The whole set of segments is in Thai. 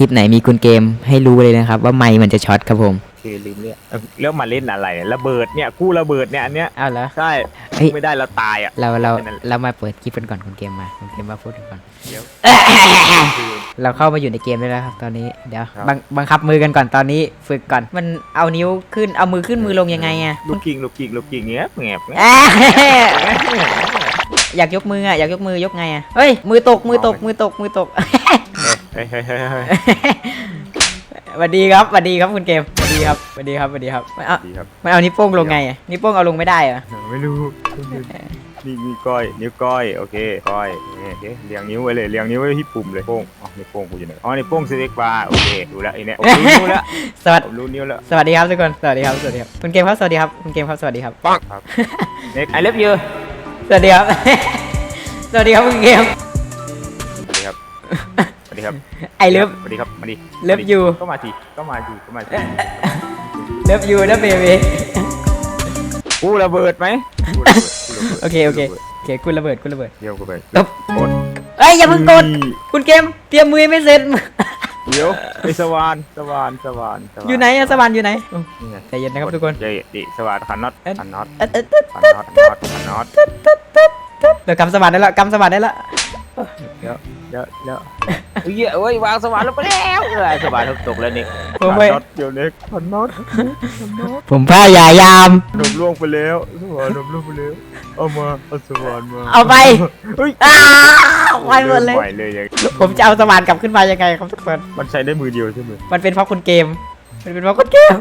ลิปไหนมีคุณเกมให้รู้เลยนะครับ ว่าไมค์มันจะช็อตครับผมโอเคลืมเรียกเอ้าแล้วมาเล่นอะไรระเบิดเนี่ยกู้ระเบิดเนี่ยอันเนี้ยเอาแล้ว ใช่เฮ้ย ไม่ได้เราตายอะ เราเรานั่นแหละ เรามาเปิดคลิปกันก่อนคุณเกมมาคุณเกมมาพูดกันก่อน เดี๋ยว เราเข้ามาอยู่ในเกมได้แล้วครับตอนนี้เดี๋ยวครับ บังบังคับมือกันก่อนตอนนี้ฝึกก่อนมันเอานิ้วขึ้นเอามือขึ้นมือลงยังไงอะลูกกิ่งลูกกิ่งลูกกิ่งเงี้ยแงบแงบอะ อยากยกมืออะอยากยกมือยกไงอะเฮ้ยมือตกมือตกมือตกมือตก เฮ้ยเฮ้ยเฮ้ยเฮ้ยสวัสดีครับสวัสดีครับคุณเกมสวัสดีครับสวัสดีครับสวัสดีครับไม่เอาดีครับ ไม่เอานิ้วโป้งลงไงอะนิ้วโป้งเอาลงไม่ได้เหรอะไม่รู้นี่นี่ก้อยนิ้วก้อยโอเคก้อยโอเคเรียงนิ้วไว้เลยเรียงนิ้วไว้ที่ปุ่มเลยโป้งอ๋อนิ้วโป้งกูอยู่ไหนอ๋อนิ้วโป้งสเต็กบาร์โอเคดูแล้วไอ้เนี่ยโอ้รู้นิ้วแล้วสวัสผมรู้นิ้วแล้วสวัสดีครับทุกคนสวัสดีครับสวัสดีครับคุณเกมครับสวัสดีครับคุณเกมครับสวัสดีครับปังครับเน็กไอเลิฟยูสวัสดีครับสวัสดีครับคุณเกมสวัสดีครับสวัส ดีครับไอเลิฟสวัสดีครับมาดิ Love you ก็มาทีก็มาทีก็มาทีเลิฟยูนะเบบีกูระเบิดไหมกูระเบิดกูระบิดโอเคโอเคโอเคคุณระเบิดคุณระเบิดเดี๋ยวกูไปตบกดเอ้ยอย่าเพิ่งกด คุณเกมเตรียมมือไม่เสร็จเดี๋ยวไอสว่านสว่านสว่านสว่านอยู่ไหนอะสวรรค์อยู่ไหนอืมนี่ไงใจเย็นนะครับทุกคนใจเย็นดิสว่านขันน็อตขันน็อตเอ๊ะเอ๊ะเอ๊ะขันน็อตขันน็อตขันน็อตเดี๋ยวกำสวรรค์ได้แล้วกำสวรรค์ได้แล้วเดี๋ยวเดี๋ยวเดี๋ยว เฮ้ยเอ้ยวางสว่านลงไปแล้วเออสว่านตกแล้วนี่ผมขันไม่น็อตเดี๋ยวเน็กขันน็อตขันน็อตผมพยายามนมล่วงไปแล้วสว่านนมล่วงไปแล้วเอามาเอาสว่านมาเอาไป เฮ้ยอ้าวไปหมดเลยปล่อยเลยอย่างผมจะเอาสวรรค์กลับขึ้นมายังไงครับทุกคนมันใช้ได้มือเดียวใช่ไหมมันเป็นเพราะคุณเกม มันเป็นเพราะคุณเกม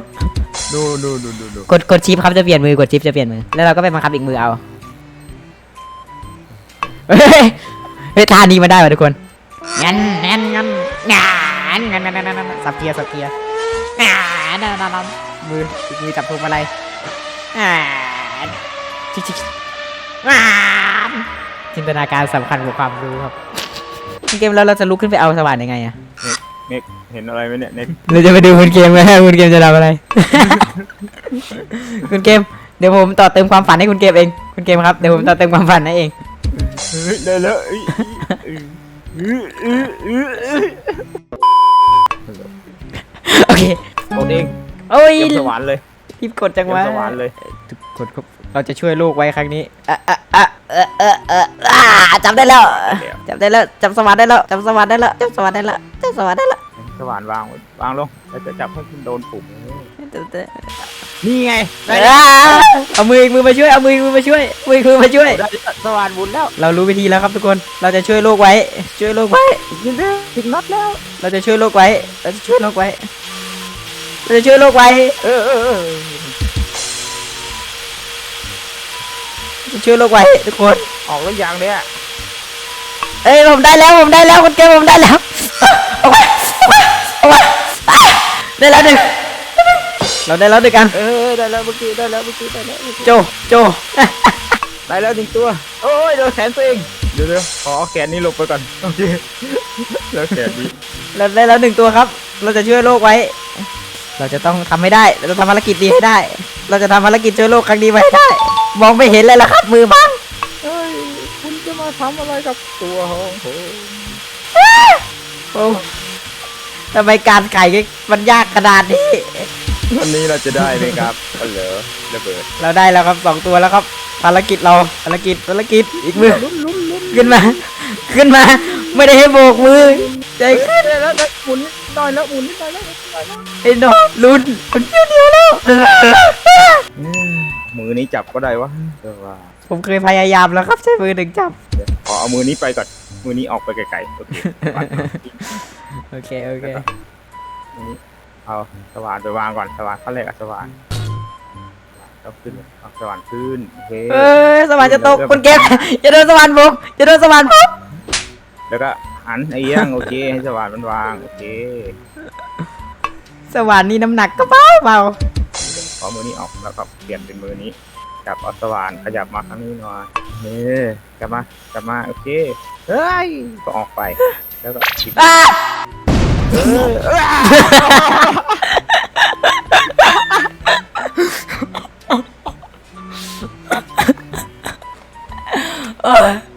โนโนโนโนโนกดกดชิปครับจะเปลี่ยนมือกดชิปจะเปลี่ยนมือ แล้วเราก็ไปบังคับอีกมือเอา เฮ้ยเฮ้ยท่านี้มาได้ป่ะทุกคน งั้นงั้นงั้นงั้นงั้นงั้นงั้นสับเกียร์สับเกียร์งั้นงั้นงั้นมือมือจับพวงมาลัยชิชิจินตนาการสำคัญกว่าความรู้ครับเกมแล้วเราจะลุกขึ้นไปเอาสว่านยังไงอะเน็กเห็นอะไรไหมเนี่ยเน็กเราจะไปดูคุณเกมไหมคุณเกมจะทำอะไร คุณเกม เดี๋ยวผมต่อเติมความฝันให้คุณเกมเอง คุณเกมครับ เดี๋ยวผมต่อเติมความฝันให้เอง ได้แล้ว โอเคกดเองโอ้ยเตรียมสวรรค์เลยรีบกดจังเตรียวะมสวรรค์เลยทุกคนครับเราจะช่วยลูกไว้ครั้งนี้อะอะอะเออเออเอออ่าจับได้แล้วจับได้แล้วจับสว่านได้แล้วจับสว่านได้แล้วจับสว่านได้แล้วจับสว่านได้แล้วสวรรค์วางไว้วางลงแล้วจะจับให้คุณโดนปุ่มจับได้ นี่ไงได้อ่าเอามืออีกมือมาช่วย เอามืออีกมือมาช่วย มืออีกมือมาช่วย ได้สวรรค์บุญแล้วเรารู้วิธีแล้วครับทุกคน เราจะช่วยโลกไว้ ช่วยโลกไว้ ยินดีถึงน็อตแล้ว เราจะช่วยโลกไว้ เราจะช่วยโลกไว้ เราจะช่วยโลกไว้ เออเออเออเราจะช่วยโลกไว้ทุกคน ออกแล้วยังเนี่ยเอ้ยผมได้แล้วผมได้แล้วคุณเกมผมได้แล้วเอาไว้เอาไว้เอาไว้ได้แล้วหนึ่ง เราได้แล้วด้วยกัน เออได้แล้วเมื่อกี้ได้แล้วเมื่อกี้ได้แล้วเมื่อกี้โจ โจ ได้แล้วหนึ่งตัว โอ้ยโดนแขนตัวเองเดี๋ยวเดี๋ยวขอเอาแขนนี้ลงไปก่อนโอเคแล้วแขนนี้เราได้แล้วหนึ่งตัวครับ เราจะช่วยโลกไว้ เราจะต้องทำให้ได้ เราจะทำภารกิจนี้ให้ได้ เราจะทำภารกิจช่วยโลกครั้งนี้ไว้ให้ได้ มองไม่เห็นเลยล่ะครับมือบังเฮ้ยคุณจะมาทำอะไรกับตัวของผมโอ้ทำไมการไก่มันยากขนาดนี้ วันนี้เราจะได้ไหมครับเออเหรอระเบิดเราได้แล้วครับสองตัวแล้วครับ ภารกิจเราภารกิจภารกิจอีกมือลุ้นลุ้นลุ้นขึ้นมา ขึ้นมา ไม่ได้ให้โบกมือใจขึ้นได้แล้วได้หมุนนิดหน่อยแล้วหมุนนิดหน่อยแล้วหมุนนิดหน่อยแล้วไอ้น้องลุ้นมันเดียวเดียวแล้วมือนี้จับก็ได้วะเออว่าผมเคยพยายามแล้วครับใช้มือหนึ่งจับเดี๋ยวขอเอามือนี้ไปก่อนมือนี้ออกไปไกลๆโอเคปัดมาโอเคโอเคมือนี้ เอาสว่านไปวางก่อนสว่านขั้นแรกอะสว่านเอาขึ้นเอาสว่านขึ้นโอเคเอ้ยสวรรค์จะตกคุณเก็บอย่าโดนสวรรค์ผมอย่าโดนสวรรค์ผมแล้วก็หันไอ้เอี้ยงโอเคให้สว่านมันวางโอเคสวรรค์นี่น้ำหนักก็เบาเบาพอมือนี้ออกแล้วก็เปลี่ยนเป็นมือนี้จับเอาสว่านขยับมาข้างนี้หน่อยเฮ้กลับมากลับมาโอเคเฮ้ยก็ออกไปแล้วก็ 어.